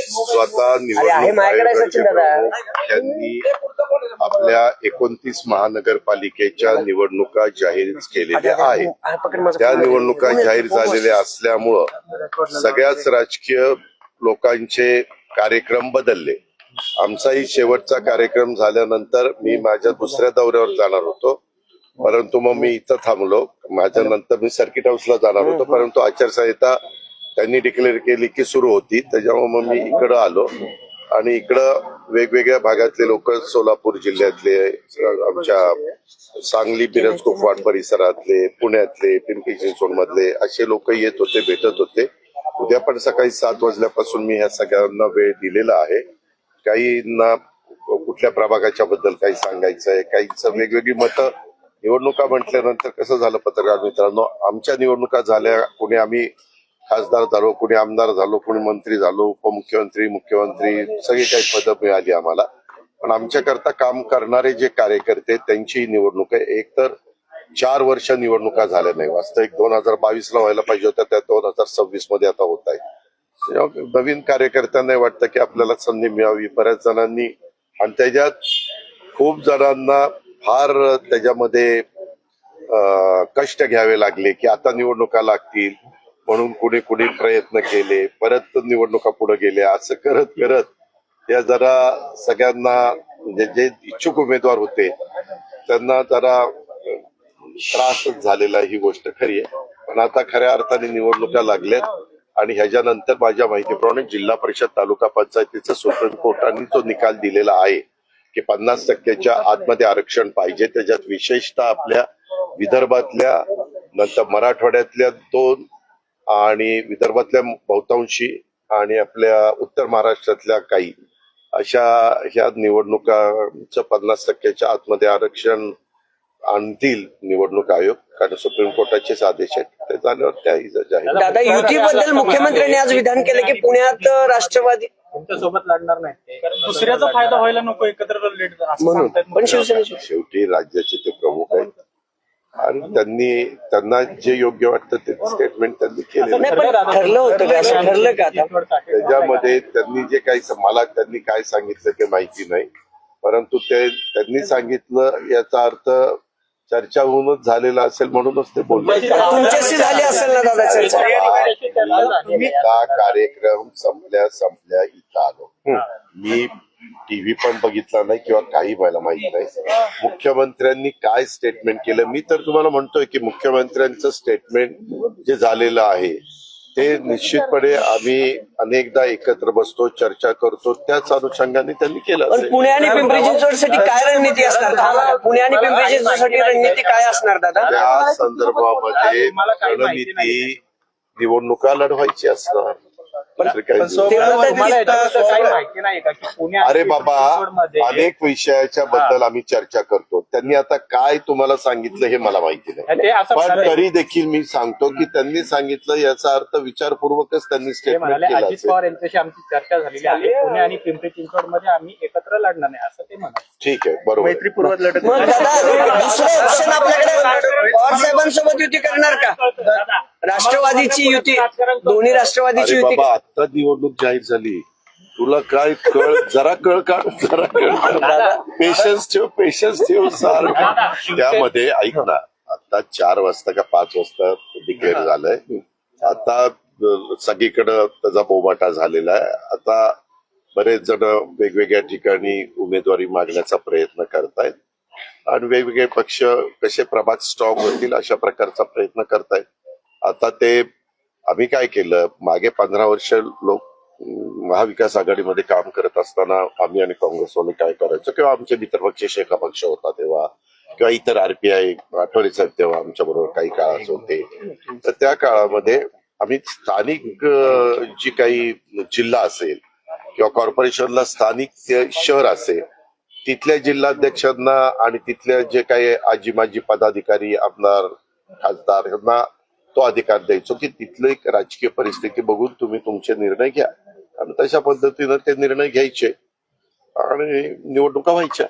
स्वतः निवडणूक त्यांनी आपल्या एकोणतीस महानगरपालिकेच्या निवडणुका जाहीर केलेल्या आहेत. त्या. निवडणुका जाहीर झालेल्या असल्यामुळं सगळ्याच राजकीय लोकांचे कार्यक्रम बदलले. आमचाही शेवटचा कार्यक्रम झाल्यानंतर मी माझ्या दुसऱ्या दौऱ्यावर जाणार होतो. परंतु मग मी इथं थांबलो. माझ्या नंतर मी सर्किट हाऊसला जाणार होतो. परंतु आचारसंहिता त्यांनी डिक्लेअर केली की सुरू होती. त्याच्यामुळे मग मी इकडं आलो. आणि इकडं वेगवेगळ्या भागातले लोक सोलापूर जिल्ह्यातले आमच्या सांगली बिरज कुपवाड परिसरातले पुण्यातले पिंपरी चिंचवडमधले असे लोक येत होते भेटत होते. उद्या पण सकाळी सात वाजल्यापासून मी ह्या सगळ्यांना वेळ दिलेला आहे. काहींना कुठल्या प्रभागाच्या बद्दल काही सांगायचं आहे काहींचं वेगवेगळी मतं. निवडणुका म्हटल्यानंतर कसं झालं पत्रकार मित्रांनो? आमच्या निवडणुका झाल्या कोणी आम्ही खासदार झालो कोणी आमदार झालो कोणी मंत्री झालो उपमुख्यमंत्री मुख्यमंत्री सगळी काही पदं मिळाली आम्हाला. पण आमच्याकरता काम करणारे जे कार्यकर्ते त्यांची निवडणूक आहे. एक तर चार वर्ष निवडणुका झाल्या नाही. वास्तविक दोन हजार बावीस ला व्हायला पाहिजे होत्या त्या दोन हजार सव्वीसमध्ये आता होत आहे. नवीन कार्यकर्त्यांना वाटतं की आपल्याला संधी मिळावी. बऱ्याच जणांनी आणि त्याच्यात खूप जणांना फार त्याच्यामध्ये कष्ट घ्यावे लागले की आता निवडणुका लागतील. म्हणून कुणी कुणी प्रयत्न केले परत निवडणुका पुढे गेल्या असं करत करत या जरा सगळ्यांना म्हणजे जे इच्छुक उमेदवार होते त्यांना जरा त्रासच झालेला ही गोष्ट खरी आहे. पण आता खऱ्या अर्थाने निवडणुका लागल्यात आणि ह्याच्यानंतर माझ्या माहितीप्रमाणे जिल्हा परिषद तालुका पंचायतीचा सुप्रीम कोर्टाने तो निकाल दिलेला आहे की पन्नास टक्क्याच्या आतमध्ये आरक्षण पाहिजे. त्याच्यात विशेषतः आपल्या विदर्भातल्या नंतर मराठवाड्यातल्या दोन आणि विदर्भातल्या बहुतांशी आणि आपल्या उत्तर महाराष्ट्रातल्या काही अशा ह्या निवडणुकांचं पन्नास टक्क्याच्या आतमध्ये आरक्षण आणतील निवडणूक आयोग. कारण सुप्रीम कोर्टाचेच आदेश आहेत. ते झाल्यावर त्याही जाहीर दादा युतीबद्दल मुख्यमंत्र्यांनी आज विधान केलं की पुण्यात राष्ट्रवादी तुमच्यासोबत लढणार नाही. दुसऱ्याचा फायदा व्हायला नको एकत्र म्हणून. पण शिवसेनेचे शेवटी राज्याचे ते प्रमुख आणि त्यांनी त्यांना जे योग्य वाटतं ते स्टेटमेंट त्यांनी केलेलं नाही पण ठरलं होतं का? असं ठरलं का आता? त्याच्यामध्ये त्यांनी जे काही स- मला त्यांनी काय सांगितलं ते माहिती नाही. परंतु ते त्यांनी सांगितलं याचा अर्थ चर्चा होऊनच झालेला असेल म्हणूनच ते बोलले. तुमच्याशी झाली असेल ना दादा चर्चा? एकदा कार्यक्रम संपल्या संपल्या इथं आलो. मी टीव्ही पण बघितला नाही किंवा काही मला माहीत नाही. मुख्यमंत्र्यांनी काय स्टेटमेंट केलं? मी तर तुम्हाला म्हणतोय की मुख्यमंत्र्यांचं स्टेटमेंट जे झालेलं आहे ते निश्चितपणे आम्ही अनेकदा एकत्र बसतो चर्चा करतो. त्याच अनुषंगाने त्यांनी केलं पण पुणे आणि पिंपरी चिंचवडसाठी काय रणनीती असणार? दादा? पुणे आणि पिंपरी चिंचवडसाठी रणनीती काय असणार दादा? त्या संदर्भामध्ये रणनीती निवडणुका लढवायची असणार. दुसरी काही नाही. ते म्हणतात तुम्हाला की- याच्याबद्दल काही माहिती नाही का की पुणे आणि अरे बाबा अनेक विषयाच्या बद्दल आम्ही चर्चा करतो. त्यांनी आता काय तुम्हाला सांगितलं हे मला माहिती नाही. ते असं पण म्हणाले- तरी देखील मी सांगतो की त्यांनी सांगितलं याचा अर्थ विचारपूर्वकच त्यांनी ते स्टेटमेंट म्हणाले केलं अजित असेल. पवार यांच्याशी आमची चर्चा झालेली आहे. पुणे आणि पिंपरी चिंचवडमध्ये आम्ही एकत्र लढणार नाही असं ते म्हणाले. ठीक आहे बरोबर आहे. मग दादा दुसरं ऑप्शन आपल्याकडे पवार साहेबांसोबत युती करणार का? राष्ट्रवादीची युती दोन्ही राष्ट्रवादीची अरे युती बाबा आता निवडणूक जाहीर झाली. तुला काय कळ जरा कळ काढ जरा कळ पेशन्स ठेव पेशन्स ठेव सारखं त्यामध्ये ऐक ना आता चार वाजता का पाच वाजता डिक्लेअर झालंय. आता सगळीकडं त्याचा बोबाटा झालेला आहे. आता बरेच जण वेगवेगळ्या ठिकाणी उमेदवारी मागण्याचा प्रयत्न करतायत. आणि वेगवेगळे पक्ष कसे प्रभाग स्ट्रॉंग होतील अशा प्रकारचा प्रयत्न करतायत. आता ते आम्ही काय केलं मागे पंधरा वर्ष लोक महाविकास आघाडीमध्ये काम करत असताना आम्ही आणि काँग्रेसवाले काय करायचो किंवा आमचे मित्रपक्ष शेखा पक्ष होता तेव्हा किंवा इतर आरपीआय आठवडे साहेब तेव्हा आमच्या बरोबर काही काळात होते. तर त्या काळामध्ये आम्ही स्थानिक जी काही जिल्हा असेल किंवा कॉर्पोरेशनला स्थानिक शहर असेल तिथल्या जिल्हाध्यक्षांना आणि तिथल्या जे काही आजी माजी पदाधिकारी आमदार खासदार यांना तो अधिकार द्यायचो की तिथलं एक राजकीय परिस्थिती बघून तुम्ही तुमचे निर्णय घ्या. आणि तशा पद्धतीनं ते निर्णय घ्यायचे आणि निवडणुका व्हायच्या.